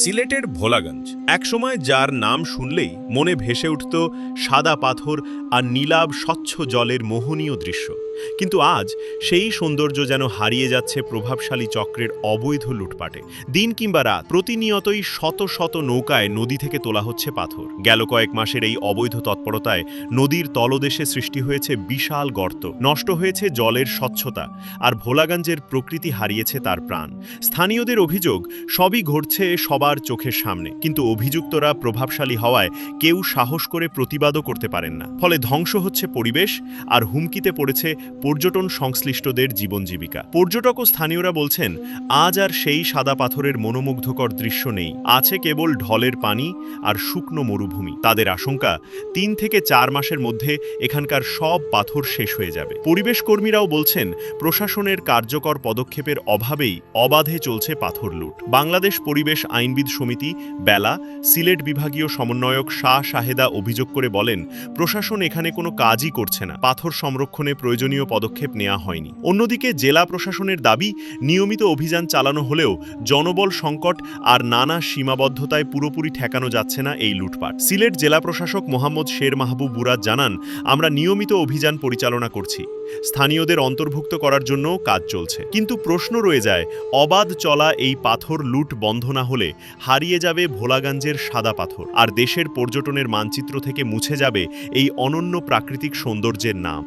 সিলেটের ভোলাগঞ্জ। একসময় যার নাম শুনলেই মনে ভেসে উঠত সাদা পাথর আর নীলাভ স্বচ্ছ জলের মোহনীয় দৃশ্য। কিন্তু আজ সেই সৌন্দর্য যেন হারিয়ে যাচ্ছে প্রভাবশালী চক্রের অবৈধ লুটপাটে। দিন কিংবা রাত প্রতিনিয়তই শত শত নৌকায় নদী থেকে তোলা হচ্ছে পাথর। গেল কয়েক মাসের এই অবৈধ তৎপরতায় নদীর তলদেশে সৃষ্টি হয়েছে বিশাল গর্ত। নষ্ট হয়েছে জলের স্বচ্ছতা আর ভোলাগঞ্জের প্রকৃতি হারিয়েছে তার প্রাণ। স্থানীয়দের অভিযোগ, সবই ঘটছে সবার চোখের সামনে। কিন্তু অভিযুক্তরা প্রভাবশালী হওয়ায় কেউ সাহস করে প্রতিবাদও করতে পারেন না। ফলে ধ্বংস হচ্ছে পরিবেশ, আর হুমকিতে পড়েছে পর্যটন সংশ্লিষ্টদের জীবন জীবিকা। পর্যটক ও স্থানীয়রা বলছেন, আজ আর সেই সাদা পাথরের মনোমুগ্ধকর দৃশ্য নেই। আছে কেবল ঢলের পানি আর শুকনো মরুভূমি। তাদের আশঙ্কা, তিন থেকে চার মাসের মধ্যে এখানকার সব পাথর শেষ হয়ে যাবে। পরিবেশ কর্মীরাও বলছেন, প্রশাসনের কার্যকর পদক্ষেপের অভাবেই অবাধে চলছে পাথর লুট। বাংলাদেশ পরিবেশ আইনবিদ সমিতি, বেলা, সিলেট বিভাগীয় সমন্বয়ক শাহ শাহেদা অভিযোগ করে বলেন, প্রশাসন এখানে কোনো কাজই করছে না। পাথর সংরক্ষণে প্রয়োজনীয় পদক্ষেপ নেওয়া হয়নি। অন্যদিকে জেলা প্রশাসনের দাবি, নিয়মিত অভিযান চালানো হলেও জনবল সংকট আর নানা সীমাবদ্ধতায় পুরোপুরি ঠেকানো যাচ্ছে না এই লুটপাট। সিলেট জেলা প্রশাসক মোহাম্মদ শের মাহবুব বুরাদ জানান, আমরা নিয়মিত অভিযান পরিচালনা করছি। স্থানীয়দের অন্তর্ভুক্ত করার জন্য কাজ চলছে। কিন্তু প্রশ্ন রয়ে যায়, অবাধ চলা এই পাথর লুট বন্ধ না হলে হারিয়ে যাবে ভোলাগঞ্জের সাদা পাথর। আর দেশের পর্যটনের মানচিত্র থেকে মুছে যাবে এই অনন্য প্রাকৃতিক সৌন্দর্যের নাম।